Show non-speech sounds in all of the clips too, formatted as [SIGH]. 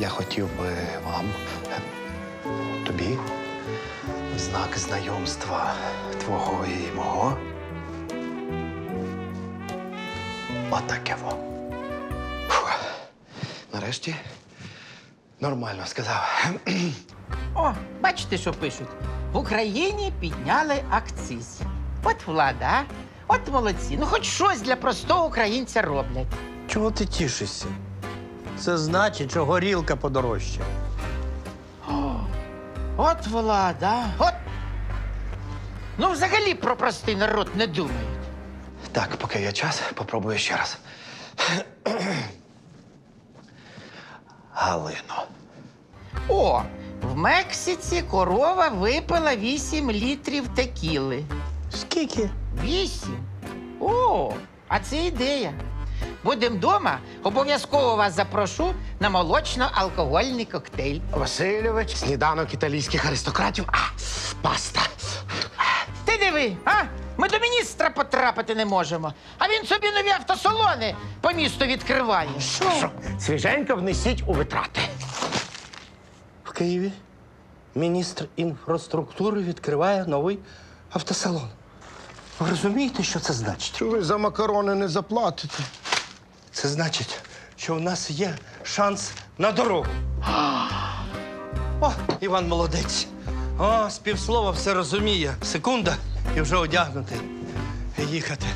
я хотів би вам, тобі, в знак знайомства твого і мого. Отаке во. Фу. Нарешті нормально сказав. О, бачите, що пишуть? В Україні підняли акциз. От влада, а? От молодці. Ну, хоч щось для простого українця роблять. Чого ти тішишся? Це значить, що горілка подорожча. От влада, от. Ну, взагалі про простий народ не думають. Так, поки є час, попробую ще раз. Галино. О, в Мексиці корова випила 8 літрів текіли. Скільки? Вісім? О, а це ідея. Будем вдома, обов'язково вас запрошу на молочно-алкогольний коктейль. Васильович, сніданок італійських аристократів. А, паста. Ти диви, а? Ми до міністра потрапити не можемо. А він собі нові автосалони по місту відкриває. Що? Свіженько внесіть у витрати. В Києві міністр інфраструктури відкриває новий автосалон. Ви розумієте, що це значить? Що ви за макарони не заплатите? Це значить, що у нас є шанс на дорогу. О, Іван молодець. О, з півслова все розуміє. Секунда і вже одягнутий. І їхати.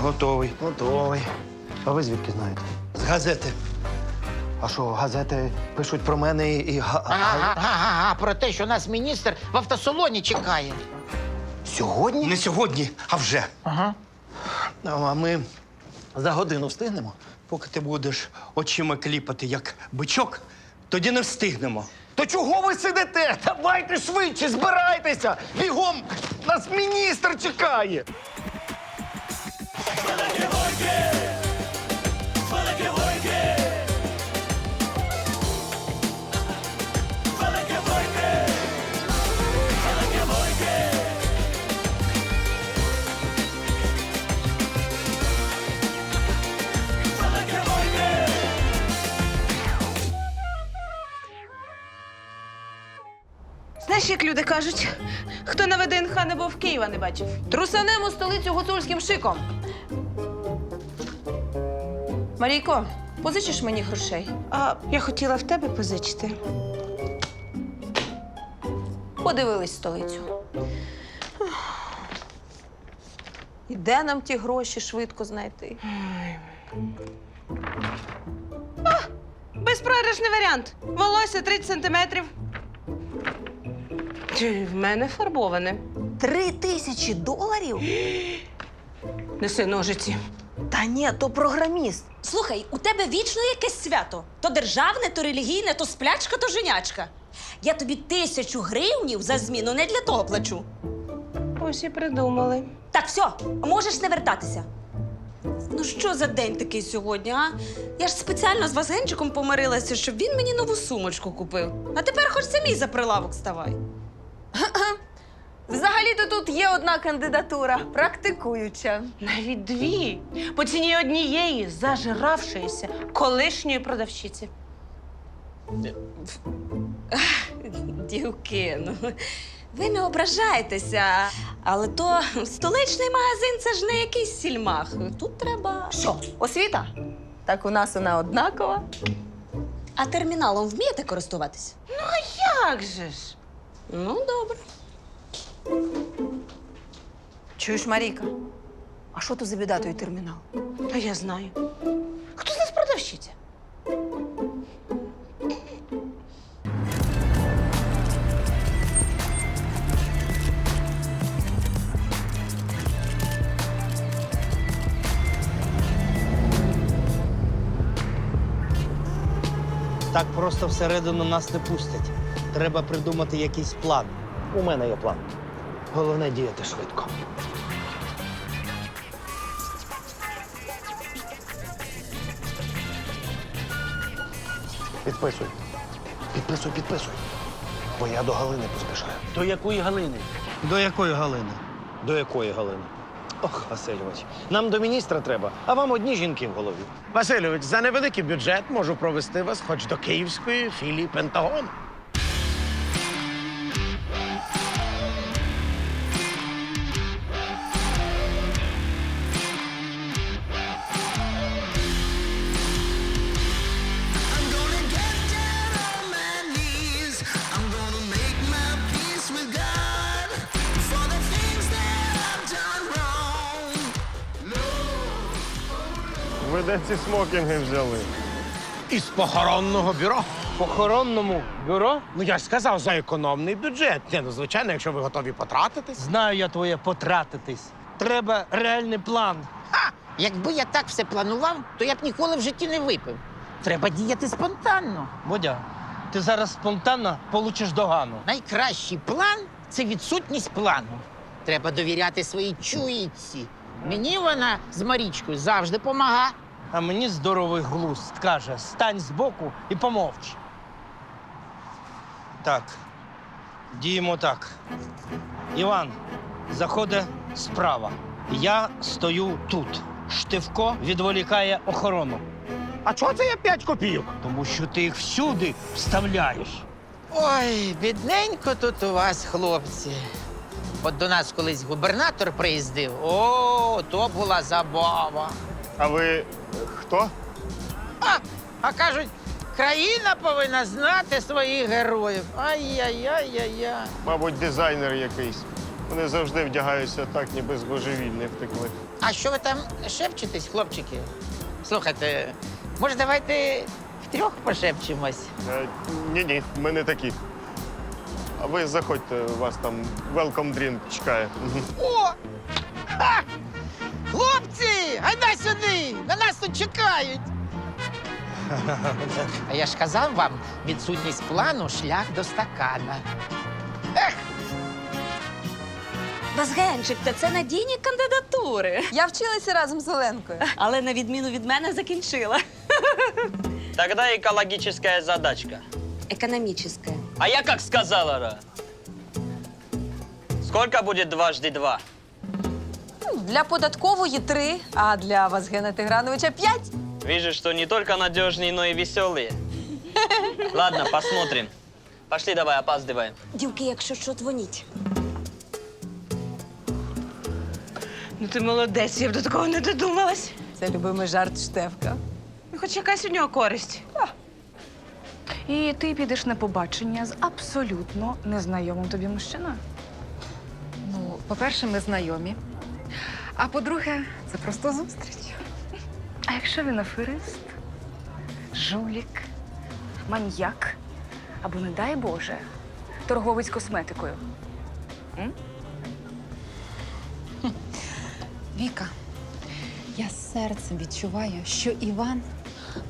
Готовий. Готовий. А ви звідки знаєте? З газети. А що, газети пишуть про мене і. га- га- Ага, про те, що нас міністр в автосалоні чекає. Сьогодні? Не сьогодні, а вже. Ага. Ну, А ми за годину встигнемо. Поки ти будеш очима кліпати, як бичок, тоді не встигнемо. То чого ви сидите? Давайте швидше, збирайтеся! Бігом! Нас міністр чекає! Знаєш, як люди кажуть, хто на ВДНХ не був Києва не бачив. Трусанемо столицю гуцульським шиком. Марійко, позичиш мені грошей? А я хотіла в тебе позичити. Подивились столицю. І де нам ті гроші швидко знайти? А, безпрограшний варіант. Волосся 30 сантиметрів. Чи в мене фарбоване. Три тисячі доларів? [GASPS] Неси ножиці. Та ні, то програміст. Слухай, у тебе вічно якесь свято. То державне, то релігійне, то сплячка, то женячка. Я тобі тисячу гривнів за зміну не для того плачу. Ось і придумали. Так, все, можеш не вертатися. Ну що за день такий сьогодні, а? Я ж спеціально з Вазгенчиком помирилася, щоб він мені нову сумочку купив. А тепер хоч самій за прилавок ставай. [LAUGHS] Взагалі-то тут є одна кандидатура, практикуюча. Навіть дві. По ціні однієї зажиравшоїся колишньої продавщиці. [LAUGHS] Дівки, ну ви не ображайтеся, але то столичний магазин це ж не якийсь сільмах. Тут треба. Що, освіта? Так у нас вона однакова. А терміналом вмієте користуватися? Як же ж? Ну, добре. Чуєш, Марійка? А що то за біда той термінал? А я знаю. Хто з нас продавщиця? Так просто всередину нас не пустять. Треба придумати якийсь план. У мене є план. Головне діяти швидко. Підписуй. Підписуй, підписуй. Бо я до Галини поспішаю. До якої Галини? До якої Галини? До якої Галини? Ох, Васильович, нам до міністра треба, а вам одні жінки в голові. Васильович, за невеликий бюджет можу провести вас хоч до київської філії Пентагону. Ви де ці смокінги взяли? Із похоронного бюро. Похоронному бюро? Ну я ж сказав за економний бюджет. Ні, ну звичайно, якщо ви готові потратитись. Знаю я твоє потратитись. Треба реальний план. Ха! Якби я так все планував, то я б ніколи в житті не випив. Треба діяти спонтанно. Бодя, ти зараз спонтанно получиш догану. Найкращий план це відсутність плану. Треба довіряти своїй чуйці. Мені вона з Марічкою завжди помага. А мені здоровий глузд каже: стань збоку і помовч. Так. Діємо так. Іван заходить справа. Я стою тут. Штивко відволікає охорону, А чого це я 5 копійок? тому що ти їх всюди вставляєш. Ой, бідненько тут у вас, хлопці. От до нас колись губернатор приїздив. О, то була забава. А ви хто? А, а кажуть, країна повинна знати своїх героїв. Ай-яй-яй-яй-яй. Мабуть, дизайнер якийсь. Вони завжди вдягаються так, ніби з божевільних втекли. А що ви там шепчетесь, хлопчики? Слухайте, може, давайте втрьох пошепчемось? Е, Ні-ні, ми не такі. А ви заходьте, вас там welcome drink чекає. О! Ха! Чекають. [LAUGHS] А я ж казав вам, відсутність плану шлях до стакана. Ех, Базгенчик, та це надійні кандидатури. Я вчилася разом з Оленкою. [LAUGHS] Але на відміну від мене закінчила. [LAUGHS] Тогда экологическая задачка. Економічне. А я как сказала, Ра? Сколько будет дважды два? Для податкової три, а для Вазгена Тиграновича п'ять. Вижу, что не только надежные, но и веселые. [LAUGHS] Ладно, посмотрим. Пошли давай, опаздываем. Дівки, якщо що, дзвоніть. Ну ти молодець, я б до такого не додумалась. Це любимий жарт Штефка. Ну, Хоч якась у нього користь. І ти підеш на побачення з абсолютно незнайомим тобі мужчиною. Ну, по-перше, ми знайомі. А по-друге, це просто зустріч. А якщо він аферист, жулік, маньяк або, не дай Боже, торговець косметикою? Віка, я серцем відчуваю, що Іван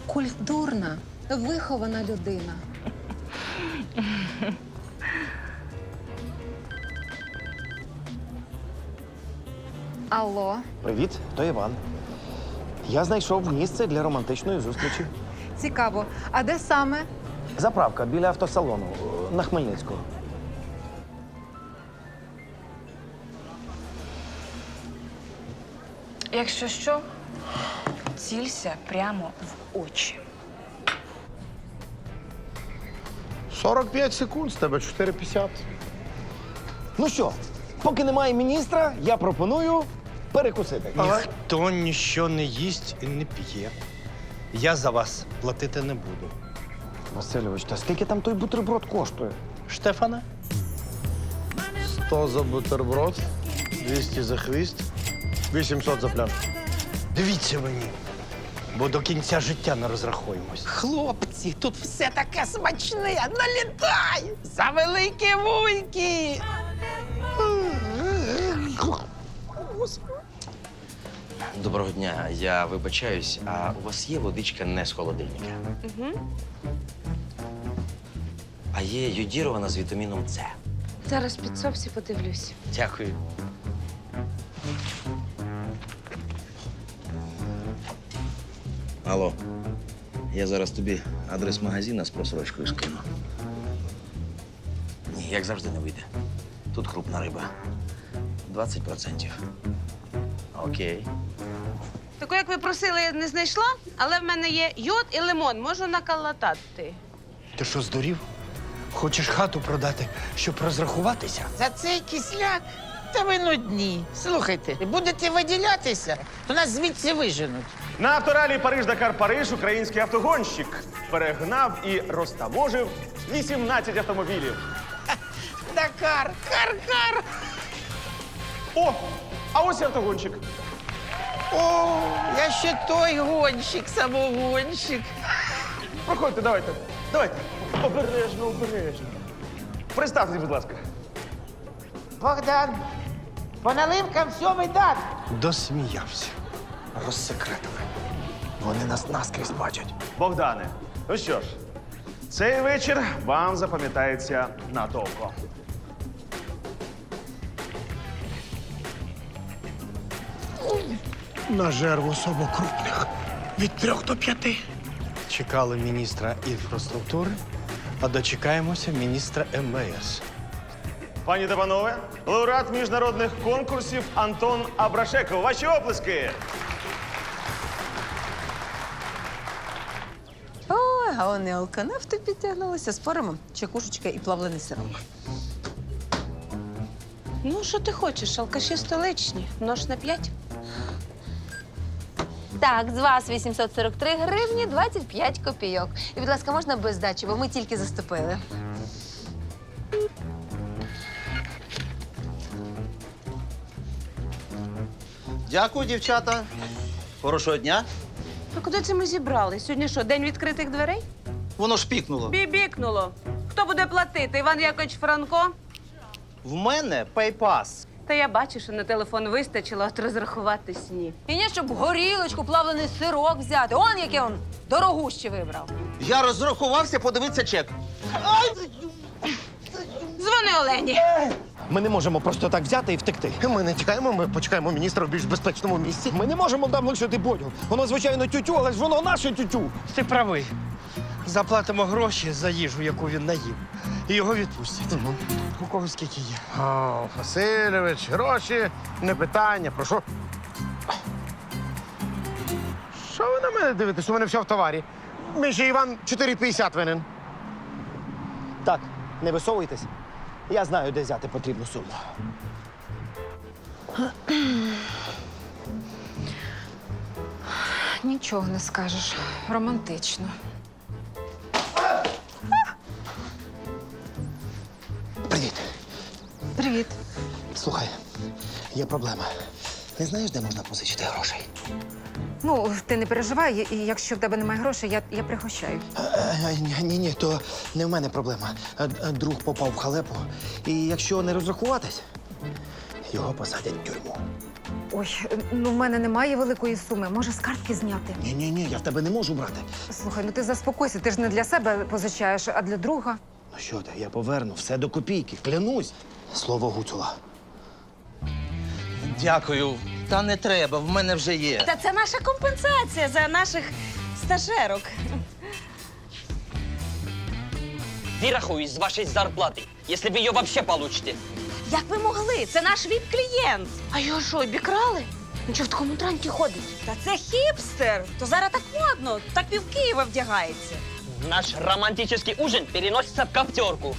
культурна, вихована людина. [LAUGHS] Алло, Привіт, то Іван. Я знайшов місце для романтичної зустрічі. цікаво. А де саме? Заправка біля автосалону е, на Хмельницького. Якщо що, цілься прямо в очі. 45 секунд, з тебе 4,50. Ну що, поки немає міністра, я пропоную перекусити. Ніхто ніщо не їсть і не п'є. Я за вас платити не буду. Васильович, та скільки там той бутерброд коштує? Штефане? 100 за бутерброд, 200 за хвіст, 800 за пляшку. Дивіться мені, бо до кінця життя не розрахуємось. хлопці, тут все таке смачне. Налітай! За великі вуйки! Доброго дня, я вибачаюсь, а у вас є водичка не з холодильника? Угу. А є йодірована з вітаміном С. Зараз під сопсі подивлюсь. Дякую. Алло, я зараз тобі адрес магазина з просрочкою скину. Ні, як завжди не вийде. Тут крупна риба. 20%. Окей. Таку, як ви просили, я не знайшла, але в мене є йод і лимон. Можу накалатати. Ти що, здурів? Хочеш хату продати, щоб розрахуватися? За цей кисляк. Та ви нудні. Слухайте, будете виділятися, то нас звідси виженуть. На авторалі Париж-Дакар Париж український автогонщик перегнав і розтаможив 18 автомобілів. Дакар, кар-кар. О! А ось і автогонщик. О, я ще той гонщик, самогонщик. Проходьте, давайте. Давайте. Обережно, обережно. Представтесь, будь ласка. Богдан, по наливкам сьомий дан. Досміявся. Розсекретили. Вони нас наскрізь бачать. Богдане. Ну що ж, цей вечір вам запам'ятається надовго. На жертву особо крупних. Від трьох до п'яти. Чекали міністра інфраструктури, а дочекаємося міністра МВС. Пані та панове, лауреат міжнародних конкурсів Антон Абрашеков. Ваші оплески. Ой, а вони алканавти підтягнулися з парами, чекушечка і плавлений сирок. Ну, що ти хочеш? Алкаші столичні. Нож на п'ять. Так, з вас 843 гривні 25 копійок. І, будь ласка, можна без здачі, бо ми тільки заступили. Дякую, дівчата. Хорошого дня. А куди це ми зібрали? Сьогодні що, день відкритих дверей? Воно ж пікнуло. Бібікнуло. Хто буде платити? Іван Якович Франко? В мене пейпас. Та я бачу, що на телефон вистачило, от розрахуватись ні. І ні, щоб горілочку, плавлений сирок взяти. Он яке он дорогуще вибрав. Я розрахувався, подивитися чек. Дзвони Олені. Ми не можемо просто так взяти і втекти. Ми не тікаємо, ми почекаємо міністра в більш безпечному місці. Ми не можемо там лишити Бодю. Воно, звичайно, тютю, але ж воно наше тютю. Ти правий. Заплатимо гроші за їжу, яку він наїв, і його відпустять. У кого скільки є? О, Васильович, гроші, не питання. Прошу. Що ви на мене дивитесь? У мене все в товарі. Мій же Іван 4,50 винен. Так, не висовуйтесь. Я знаю, де взяти потрібну суму. Нічого не скажеш. Романтично. Привіт. Слухай, є проблема. Не знаєш, де можна позичити грошей? Ну, ти не переживай, і якщо в тебе немає грошей, я, я пригощаю. Ні, ні, то не в мене проблема. Е, е, Друг попав в халепу, і якщо не розрахуватись, його посадять в тюрму. Ой, ну в мене немає великої суми. Може, з картки зняти? Ні, ні, ні, я в тебе не можу брати. Слухай, ну ти заспокойся, ти ж не для себе позичаєш, а для друга. Ну що ти, я поверну все до копійки, клянусь. Слово гуцула. Дякую. Та не треба, в мене вже є. Та це наша компенсація за наших стажерок. Вирахую из вашей зарплаты, если вы ее вообще получите. Як ви могли? Це наш віп-клієнт. А його що, обікрали? Він що в такому транті ходить? Та це хіпстер. То зараз так модно. Так пів Києва вдягається. Наш романтический ужин переносится в коптерку.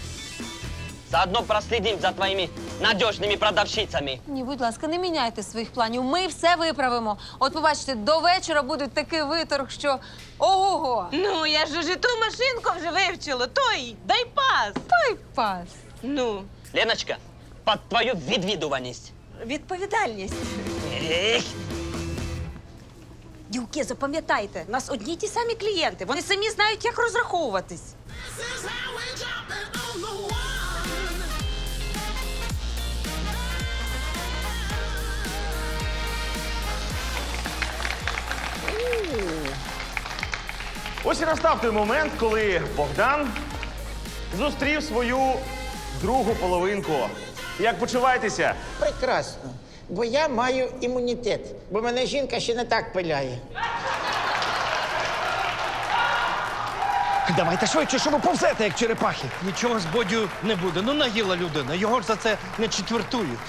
Заодно проследим за твоими надежными продавщицами. Ні, будь ласка, не міняйте своїх планів. Ми все виправимо. От побачите, до вечора буде такий виторг, що ого-го! Ну, я ж уже ту машинку вже вивчила. Той, дай пас. Ой, пас. Ну, Леночка, под твою відвідуваність. Відповідальність. Эх, Дівки, запам'ятайте, у нас одні й ті самі клієнти. Вони самі знають, як розраховуватись. Ось і настав той момент, коли Богдан зустрів свою другу половинку. Як почуваєтеся? Прекрасно. Бо я маю імунітет, бо мене жінка ще не так пиляє. Давайте швидше, що ви повзете, як черепахи. Нічого з Бодю не буде. Ну, наїла людина. Його ж за це не четвертують.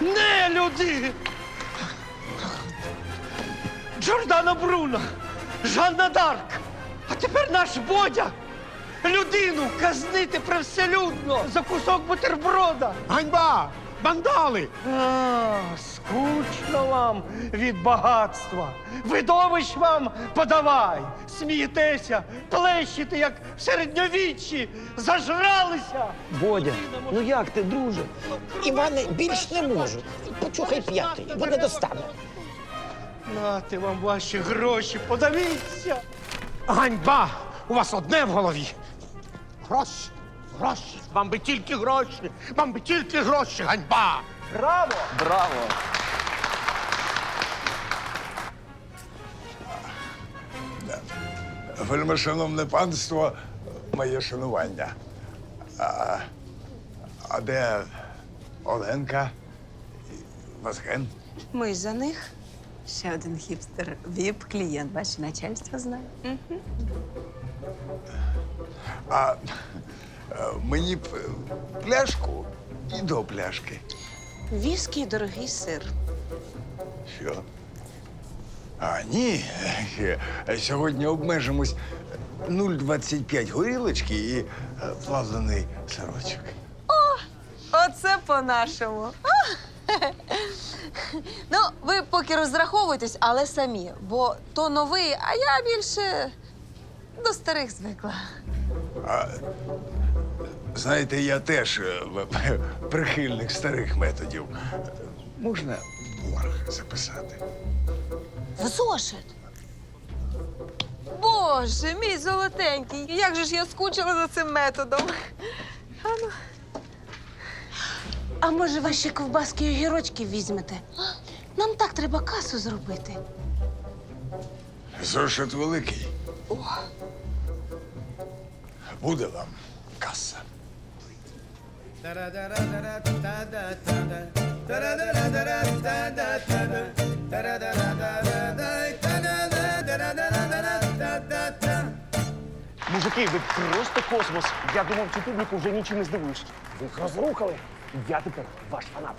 [GASPS] Не люди! Джордано Бруно, Жанна Дарк, а тепер наш Бодя. Людину казнити привселюдно за кусок бутерброда. Ганьба! Бандали! А, скучно вам від багатства. Видовищ вам подавай. Смієтеся, плещете, як в середньовіччі, зажралися. Бодя, ну як ти, друже? Іване більш не можу. Почухай п'ятий, бо не Нати вам ваші гроші, подавіться. Ганьба! У вас одне в голові. Гроші, гроші. Вам би тільки гроші. Вам би тільки гроші, ганьба! Браво! Браво! Вельмишановне панство, моє шанування. А, а де Оленка? і Вазген? Ми за них. Ще один хіпстер. Віп-клієнт. Бачиш, начальство знає. А е, мені б е, пляшку і до пляшки. Віскі і дорогий сир. Що? А, ні. Е, Сьогодні обмежимось 0,25 горілочки і е, плавлений сирочок. Оце по-нашому. [LAUGHS] ну, ви поки розраховуйтесь, але самі, бо то новий, а я більше до старих звикла. А, знаєте, я теж е, прихильник старих методів. Можна борг записати? В зошит. Боже, мій золотенький, як же ж я скучила за цим методом. А може, ваші ковбаски і огірочки візьмете? Нам так треба касу зробити. Зошит великий. Буде вам каса. Мужики, ви просто космос. Я думав, цю публіку вже нічим не здивуєш. Ви їх розрухали. Я тепер ваш фанат.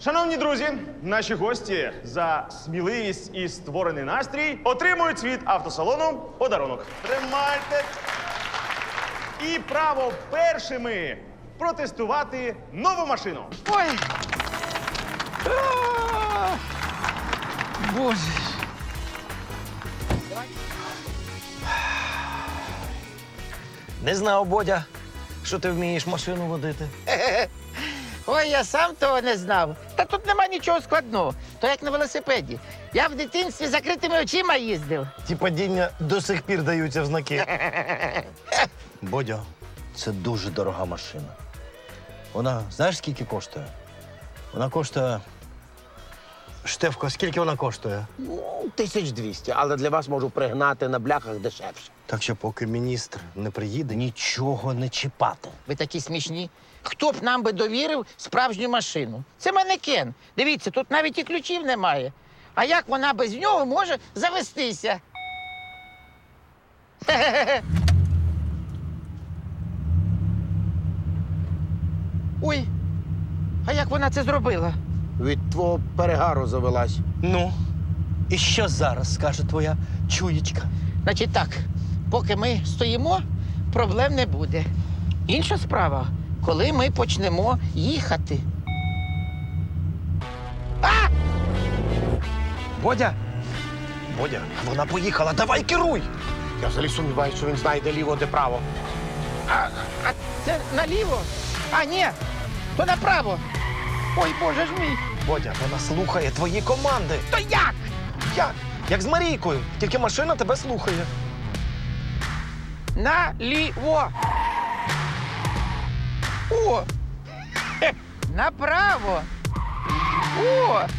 Шановні друзі, наші гості за сміливість і створений настрій отримують від автосалону подарунок. Тримайте і право першими протестувати нову машину. Ой. Боже. Не знав, Бодя, що ти вмієш машину водити. [LAUGHS] Ой, я сам того не знав. Та тут нема нічого складного. То як на велосипеді. Я в дитинстві закритими очима їздив. Ті падіння до сих пір даються в знаки. [LAUGHS] Бодя, це дуже дорога машина. Вона знаєш, скільки коштує? Вона коштує. Штефко, скільки вона коштує? Ну, 1200, але для вас можу пригнати на бляхах дешевше. Так що, поки міністр не приїде, нічого не чіпати. Ви такі смішні. Хто б нам би довірив справжню машину? Це манекен. Дивіться, тут навіть і ключів немає. А як вона без нього може завестися? Хе-хе-хе. [LAUGHS] Ой, а як вона це зробила? Від твого перегару завелась. Ну, і що зараз скаже твоя чуєчка? Значить так, поки ми стоїмо, проблем не буде. Інша справа, коли ми почнемо їхати. А! Бодя! Бодя, вона поїхала, давай керуй! Я взагалі сумніваюся, що він знає, де ліво, де право. А, а це наліво? А, ні, то направо. Ой, боже ж мій. Бодя, вона слухає твої команди. То як? Як? Як з Марійкою, тільки машина тебе слухає. Наліво. О! Хе, направо. О! [LAUGHS]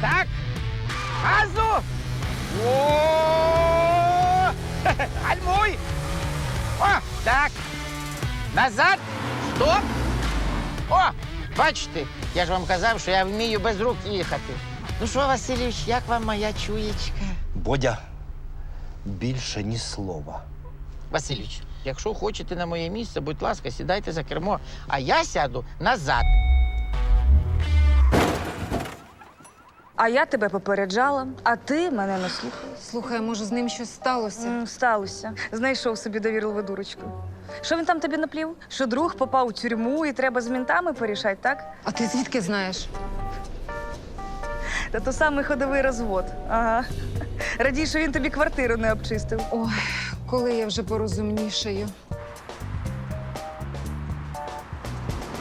Так. Газу. О! Гальмуй. О, так. Назад. Стоп. О, бачите, я ж вам казав, що я вмію без рук їхати. Ну що, Васильович, як вам моя чуєчка? Бодя, більше ні слова. Васильович, Якщо хочете на моє місце, будь ласка, сідайте за кермо, а я сяду назад. А я тебе попереджала, а ти мене не слухав. Слухай, може, з ним щось сталося? М, Сталося. Знайшов собі довірливу дурочку. Що він там тобі наплів? Що друг попав у тюрму і треба з ментами порішати, так? А ти звідки знаєш? Та то самий ходовий розвод. Ага. Радій, що він тобі квартиру не обчистив. Ой, коли я вже порозумнішаю.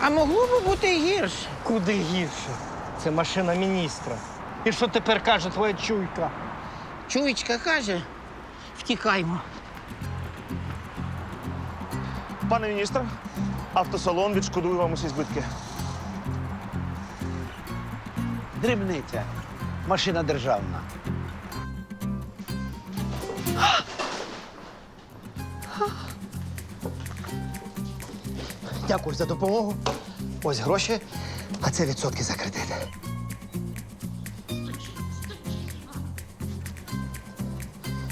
А могло би бути і гірше. Куди гірше? Це машина міністра. І що тепер каже твоя чуйка? Чуєчка каже, втікаймо. Пане міністр, автосалон відшкодує вам усі збитки. Дрібниця. Машина державна. Дякую за допомогу. Ось гроші, а це відсотки за кредит.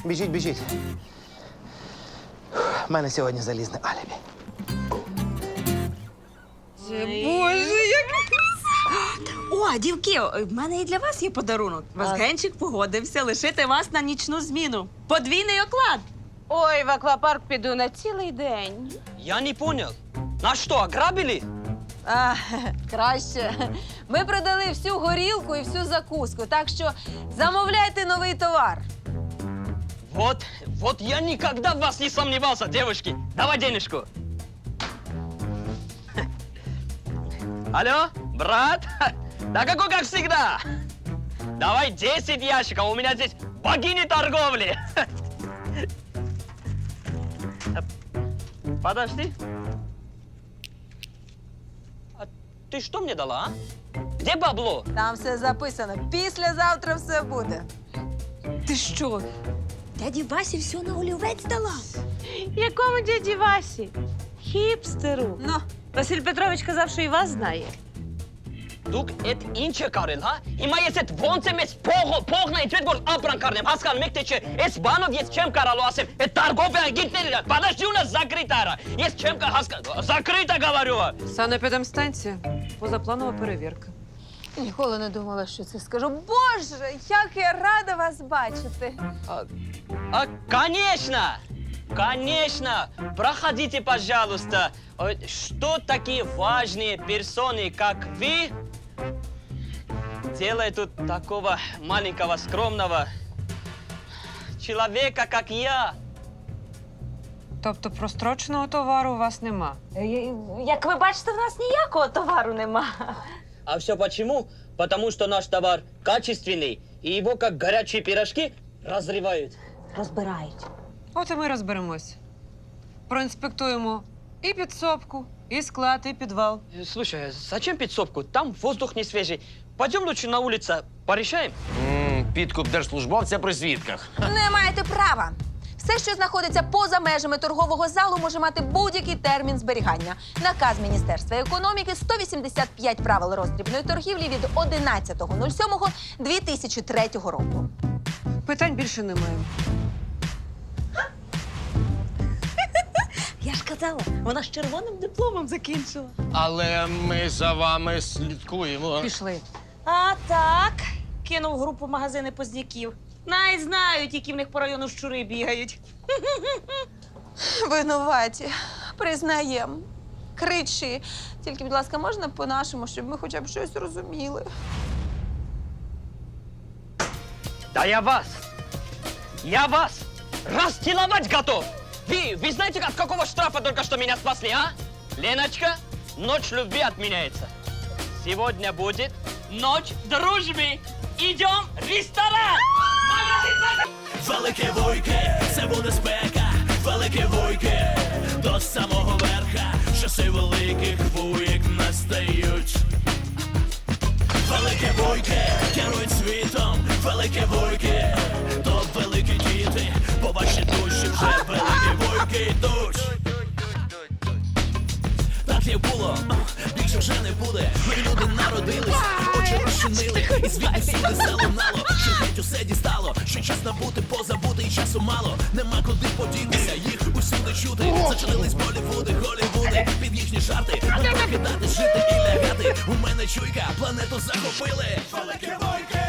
Біжіть, біжіть. У мене сьогодні залізне алібі. Боже, як О, дівки, в мене і для вас є подарунок. Вазгенчик погодився лишити вас на нічну зміну. Подвійний оклад. Ой, в аквапарк піду на цілий день. Я не понял. Нас что, ограбили? А, [LAUGHS] краще. Ми продали всю горілку і всю закуску, так що замовляйте новий товар. Вот, вот я никогда в вас не сомневался, девушки. Давай денежку. [LAUGHS] Алло, брат? [LAUGHS] Да какой, как всегда. Давай 10 ящиков, у меня здесь богини торговли. [LAUGHS] Подожди. А ты что мне дала, а? Где бабло? Там все записано. Післязавтра все буде. Ти що? Дяді Васі все на олівець дала. Якому дяді Васі? Хіпстеру. Ну, Василь Петрович казав, що і вас знає. Дук et ince Karel, ha? Ima jest wącem, jest poho, pohna i цвет апран карнем. Аскан мектече, es банов есть чем каралуасем, et торговля гитлерия. Подожди, у нас закрытая. Есть чем хаска. Закрыто, говорю. Санепідемстанція. Позапланова перевірка. ніколи не думала, що це скажу. Боже, як я рада вас бачити. А, конечно! Конечно! Проходите, пожалуйста. Ой, Что такие важные персоны, как вы, делают тут такого маленького, скромного человека, как я? Тобто простроченого товару у вас нема. Як ви бачите, в нас ніякого товару нема. А все почему? Потому что наш товар качественный, и его, как горячие пирожки, разрывают. Розбирають. От і ми розберемось. Проінспектуємо і підсобку, і склад, і підвал. Э, Слушай, а зачем подсобку? Там воздух не свежий. Пойдем лучше на улицу, порешаем. Підкуп держслужбовця при свідках. Не маєте права. Все, що знаходиться поза межами торгового залу, може мати будь-який термін зберігання. Наказ Міністерства економіки 185 правил роздрібної торгівлі від 11.07.2003 року. Питань більше немає. Я ж казала, вона з червоним дипломом закінчила. Але ми за вами слідкуємо. Пішли. А так, кинув групу магазини поздняків. Най знають, які в них по району щури бігають. Винуваті. Признаєм. Кричи. Тільки, будь ласка, можна по-нашому, щоб ми хоча б щось розуміли. Да я вас! Я вас расстиловать готов! Вы, вы знаете, от какого штрафа только что меня спасли, а? Леночка, ночь любви отменяется. Сегодня будет ночь дружбы. Идем в ресторан! Велике вуйки, це буде спека, велике вуйки, до самого верха, часи великих вуйк настають. Велике вуйки, керують світом, велике вуйки, то великі діти, по ваші душі вже великі вуйки йдуть світлів було, більше вже не буде. Ми люди народились, очі розчинили, і звідти сіли залунало, що геть усе дістало, що час набути, позабути, і часу мало. Нема куди подітися, їх усюди чути. Зачинились болівуди, голівуди, під їхні жарти. Не покидати, жити і лягати. У мене чуйка, планету захопили. Великі бойки!